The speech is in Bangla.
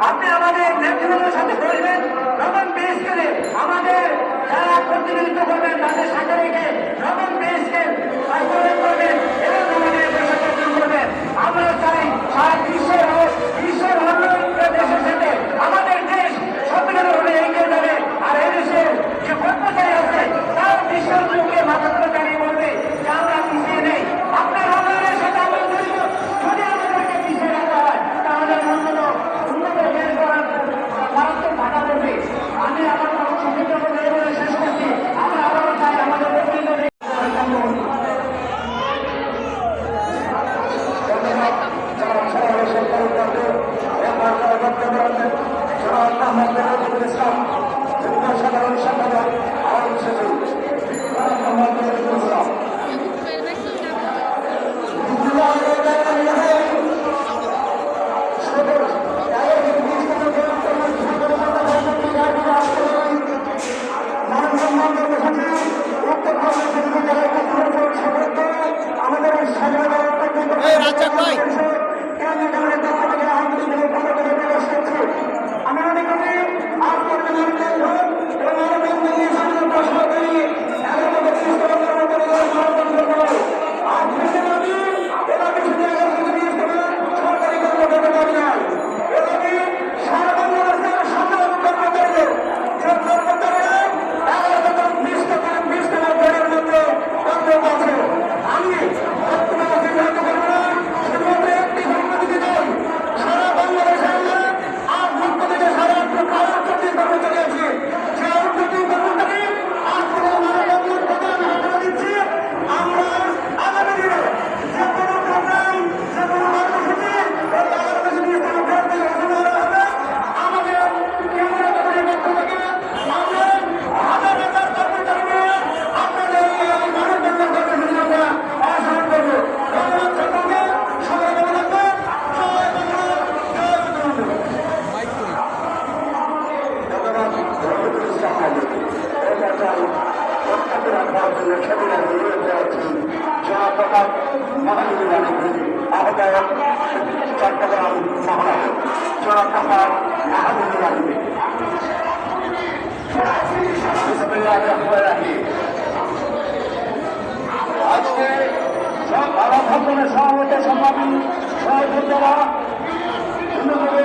আপনি আমাদের নেতৃবৃন্দের সাথে বসবেন তখন বিশেষ করে আমাদের যারা প্রতিনিধিত্ব করবেন তাদের সাথে রেখে তখন ছবিরা দিয়ে রয়েছে জনপ্রকাশ মহানির্বাচনী আহ্বায়ক চট্টগ্রাম মহানগর জনপ্রকাশ মহানির্বাচনী আজকে সব ভারত ভবনের সভাপতি সভাপতি সহযোগিতা সুন্দরভাবে